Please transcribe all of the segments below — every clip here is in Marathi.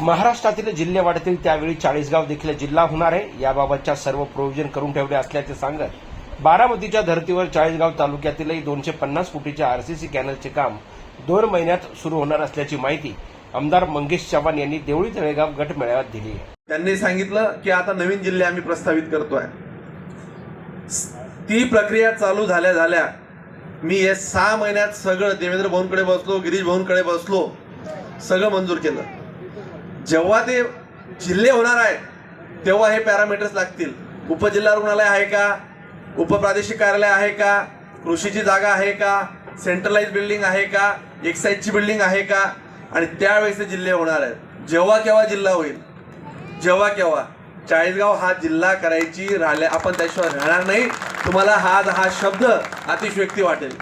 महाराष्ट्रातील जिल्हे वाढतील त्यावेळी चाळीसगाव देखील जिल्हा होणार आहे. याबाबतच्या सर्व प्रोव्हिजन करून ठेवले असल्याचे सांगत बारामतीच्या धर्तीवर चाळीसगाव तालुक्यातीलही दोनशे पन्नास फुटीच्या आरसीसी कॅनलचे काम दोन महिन्यात सुरू होणार असल्याची माहिती आमदार मंगेश चव्हाण यांनी देवळी तळेगाव गट मेळाव्यात दिली आहे. त्यांनी सांगितलं की आता नवीन जिल्हे आम्ही प्रस्तावित करतोय. ती प्रक्रिया चालू झाल्या झाल्या मी हे सहा महिन्यात सगळं देवेंद्र भाऊंकडे बसलो गिरीश भाऊंकडे बसलो सगळं मंजूर केलं. जेव्हा ते जिल्हे होणार आहेत तेव्हा हे पॅरामीटर्स लागतील. उपजिल्हा रुग्णालय आहे का? उपप्रादेशिक कार्यालय आहे का? कृषीची जागा आहे का? सेंट्रलाइज बिल्डिंग आहे का? एक्साईजची बिल्डिंग आहे का? आणि त्यावेळेस ते जिल्हे होणार आहेत. जेव्हा केव्हा जिल्हा होईल? जेव्हा केव्हा? चाळीसगाव हा जिल्हा करायची राहिल्या आपण त्याशिवाय राहणार नाही. तुम्हाला हा हा शब्द अतिशयोक्ती वाटेल.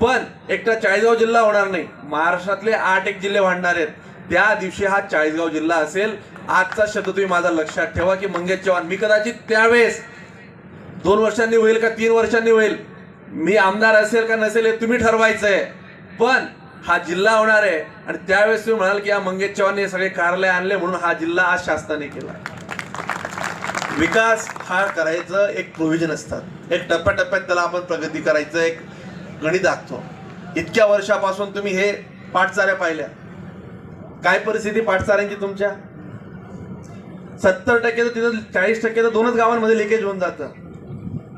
पण एकटा चाळीसगाव जिल्हा होणार नाही. महाराष्ट्रातले आठ एक जिल्हे वाढणार आहेत. त्या दिवशी हा चाळीसगाव जिल्हा असेल आजचा शब्द तुम्ही माझा लक्षात ठेवा की मंगेश चव्हाण. मी कदाचित त्यावेळेस दोन वर्षांनी होईल का तीन वर्षांनी होईल? मी आमदार असेल का नसेल हे तुम्ही ठरवायचंय. पण हा जिल्हा होणार आहे आणि त्यावेळेस तुम्ही म्हणाल की या मंगेश चव्हाणने सगळे कार्यालय आणले म्हणून हा जिल्हा आज शासनाने केला. विकास हा करायचं एक प्रोव्हिजन असतात. एक टप्प्याटप्प्यात त्याला आपण प्रगती करायचं एक गणित आखतो इतक्या वर्षापासून तुम्ही हे पाठचाऱ्या पाहिल्या. काय परिस्थिती पाठसारांची तुमच्या? सत्तर टक्के तर तिथं चाळीस टक्के तर दोनच गावांमध्ये लिकेज होऊन जातं.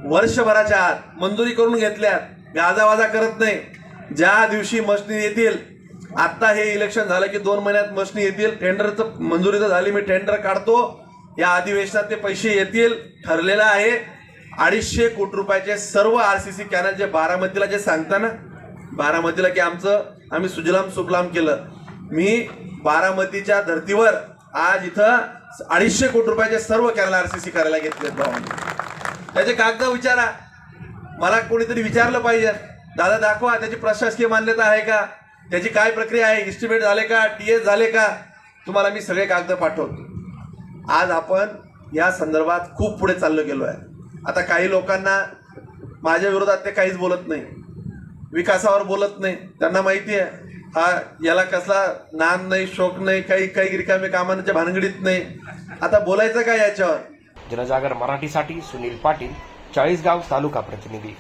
वर्षभराच्या आत मंजुरी करून घेतल्यात. गाजावाजा करत नाही. ज्या दिवशी मशनी येतील आत्ता हे इलेक्शन झालं की दोन महिन्यात मशनी येतील. टेंडरचं मंजुरी तर झाली मी टेंडर काढतो. या अधिवेशनात ते पैसे येतील ठरलेलं आहे. अडीचशे कोटी रुपयाचे सर्व आर सी सी कॅनल जे बारामतीला जे सांगता ना बारामतीला की आमचं आम्ही सुजलाम सुफलाम केलं. मी बारामतीच्या धर्तीवर आज इथं अडीचशे कोटी रुपयाचे सर्व कॅनल आर सी सी करायला घेतले त्याचे कागद विचारा. मला कोणीतरी विचारलं पाहिजे. दादा दाखवा त्याची प्रशासकीय मान्यता आहे का? त्याची काय प्रक्रिया आहे? इस्टिमेट झाले का? टी एस झाले का? तुम्हाला मी सगळे कागद पाठवतो. आज आपण या संदर्भात खूप पुढे चाललो गेलो आहे. आता काही लोकांना माझ्या विरोधात ते काहीच बोलत नाही. विकासावर बोलत नाही. त्यांना माहिती आहे. हा याला कसला ज्ञान नाही शोक नाही काही काही रिकामे कामांच्या भानगडीत नाही. आता बोलायचं काय याच्यावर? जनजागर मराठीसाठी सुनील पाटील चाळीसगाव तालुका प्रतिनिधी.